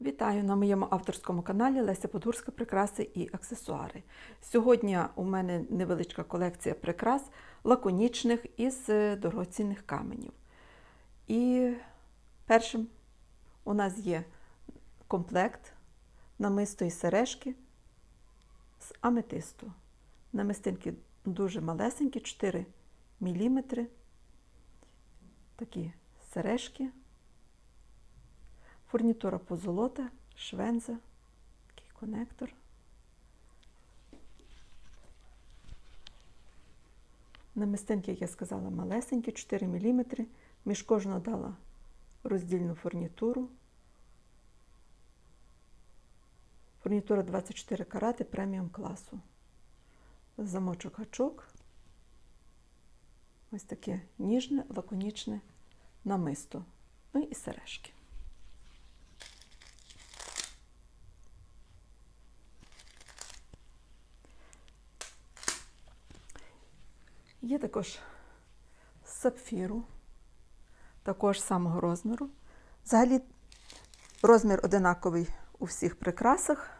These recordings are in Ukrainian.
Вітаю на моєму авторському каналі Леся Подгурська Прикраси і аксесуари. Сьогодні у мене невеличка колекція прикрас лаконічних із е, дорогоцінних каменів. І першим у нас є комплект намисто і сережки з аметисту. Намистинки дуже малесенькі, 4 мм. Такі сережки. Фурнітура позолота, швенза, такий конектор. Намистинки, як я сказала, малесенькі, 4 мм. Між кожного дала роздільну фурнітуру. Фурнітура 24 карати преміум класу. Замочок гачок. Ось таке ніжне, лаконічне намисто. Ну і сережки. Є також сапфіру, також самого розміру. Взагалі розмір одинаковий у всіх прикрасах,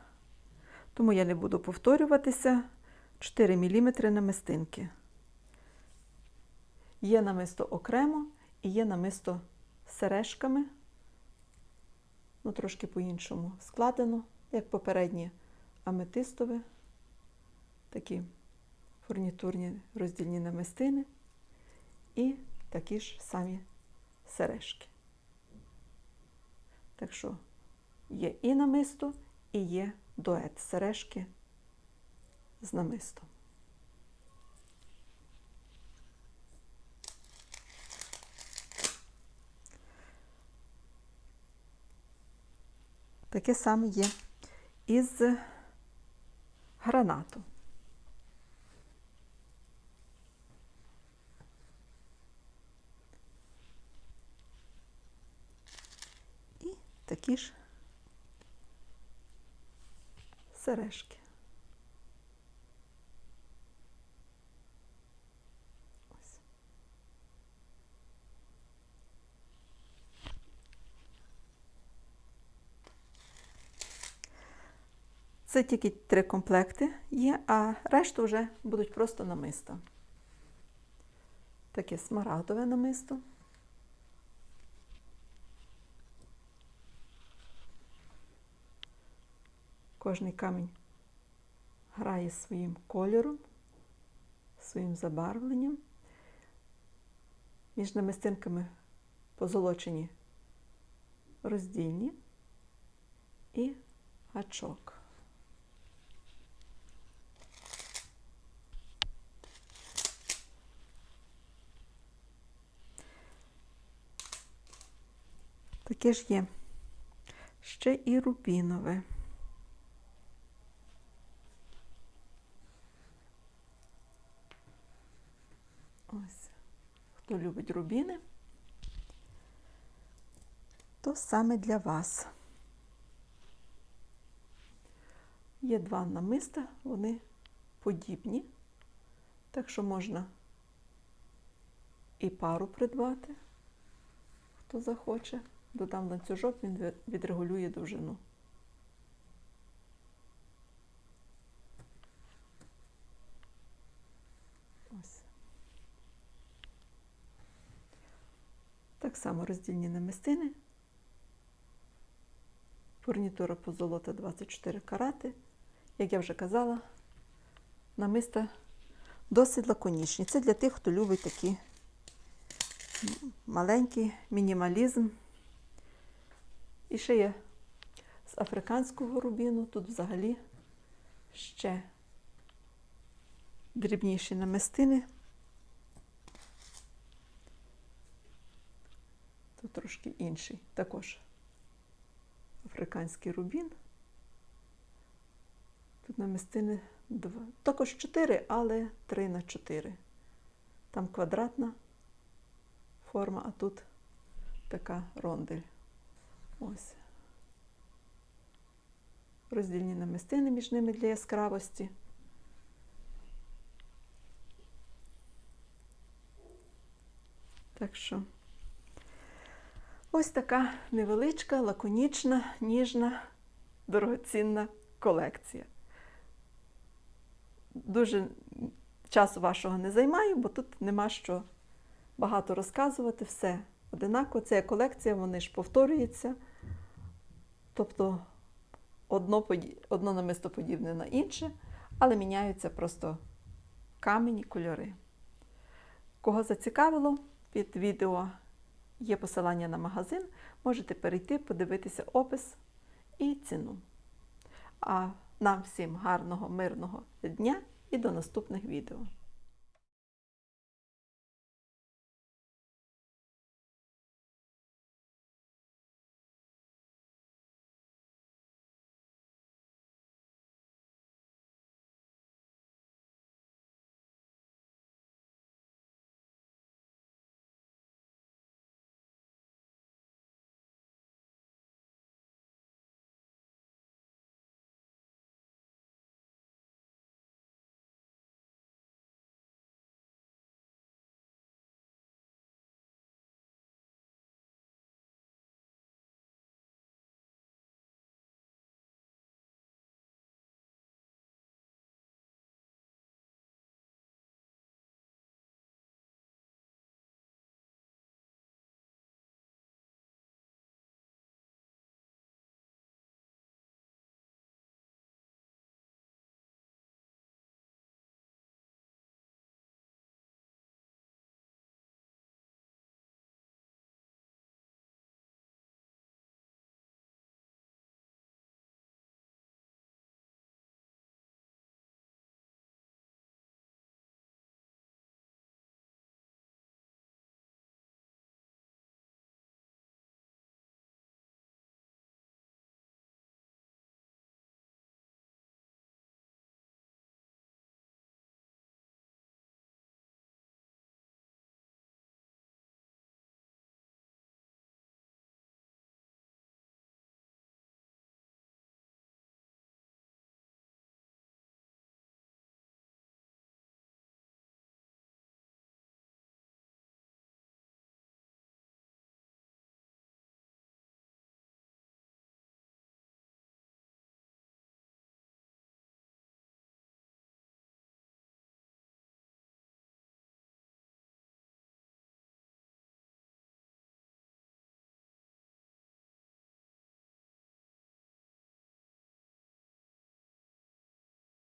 тому я не буду повторюватися. 4 мм намистинки. Є намисто окремо і є намисто сережками. Ну, трошки по-іншому складено, як попереднє аметистове. Такі фурнітурні роздільні намистини і такі ж самі сережки. Так що є і намисто, і є дует сережки з намистом. Таке саме є із гранату. І такі ж сережки. Ось. Це тільки три комплекти є, а решту вже будуть просто намиста. Таке смарагдове намисто. Кожний камінь грає своїм кольором, своїм забарвленням. Між намистинками позолочені роздільні і гачок. Таке ж є ще і рубінове. Ось, хто любить рубіни, то саме для вас. Є два намиста, вони подібні, так що можна і пару придбати, хто захоче. Додам ланцюжок, він відрегулює довжину. Ось. Так само роздільні намистини. Фурнітура позолота 24 карати. Як я вже казала, намиста досить лаконічні. Це для тих, хто любить такий маленький мінімалізм. І ще є з африканського рубіну. Тут взагалі ще дрібніші намистини. Трошки інший. Також африканський рубін. Тут намистини два. Також 4, але 3 на 4. Там квадратна форма, а тут така рондель. Ось. Роздільні намистини між ними для яскравості. Так що Ось така невеличка, лаконічна, ніжна, дорогоцінна колекція. Дуже часу вашого не займаю, бо тут нема що багато розказувати, все одинаково. Це колекція, вони ж повторюються. Тобто одно, одно намисто подібне на інше, але міняються просто камені, кольори. Кого зацікавило, під відео є посилання на магазин. Можете перейти, подивитися опис і ціну. А нам всім гарного, мирного дня і до наступних відео.